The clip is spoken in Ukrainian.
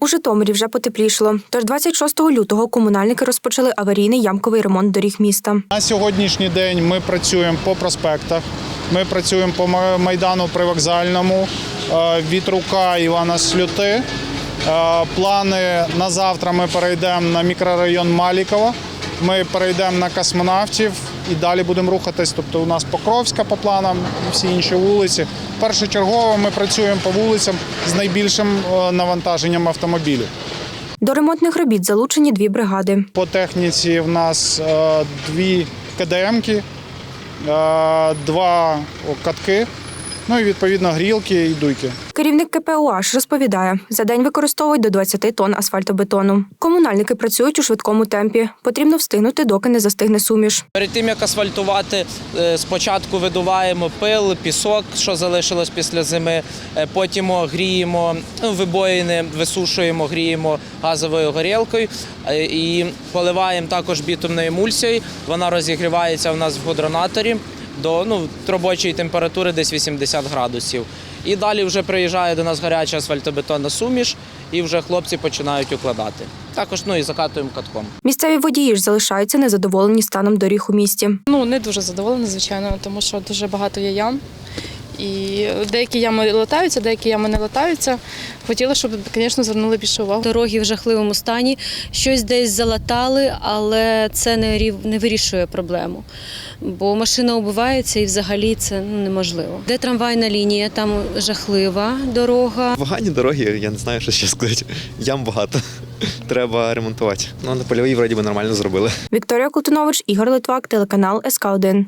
У Житомирі вже потеплішало. Тож 26 лютого комунальники розпочали аварійний ямковий ремонт доріг міста. На сьогоднішній день ми працюємо по проспектах. Ми працюємо по Ма- майдану привокзальному е, від рука Івана Слюти. Е, Плани на завтра ми перейдемо на мікрорайон Малікова. Ми перейдемо на космонавтів і далі будемо рухатись. Тобто у нас Покровська по планам і всі інші вулиці. Першочергово ми працюємо по вулицям з найбільшим е, навантаженням автомобілів. До ремонтних робіт залучені дві бригади. По техніці в нас е, дві КДМки, е, два катки, ну і відповідно грілки і дуйки. Керівник КП «УАЖ» розповідає, за день використовують до 20 тонн асфальтобетону. Комунальники працюють у швидкому темпі. Потрібно встигнути, доки не застигне суміш. Перед тим як асфальтувати, е, спочатку видуваємо пил, пісок, що залишилось після зими. е, Потім гріємо ну, вибоїни, висушуємо, гріємо газовою горілкою е, і поливаємо також бітумною емульсією. Вона розігрівається у нас в гудронаторі до ну, робочої температури десь 80 градусів. І далі вже приїжджає до нас гаряча асфальтобетонна суміш, і вже хлопці починають укладати. Також ну і закатуємо катком. Місцеві водії ж залишаються незадоволені станом доріг у місті. Ну, не дуже задоволені, звичайно, тому що дуже багато є ям. І деякі ями латаються, деякі ями не латаються. Хотіла, щоб, звісно, звернули більше увагу. Дороги в жахливому стані, щось десь залатали, але це не рів- не вирішує проблему. Бо машина убивається і взагалі це ну, неможливо. Де трамвайна лінія, там жахлива дорога. Погані дороги, я не знаю, що ще сказати. Ям багато. Треба ремонтувати. Ну, на польовій вроді би нормально зробили. Вікторія Колтунович, Ігор Литвак, телеканал СК 1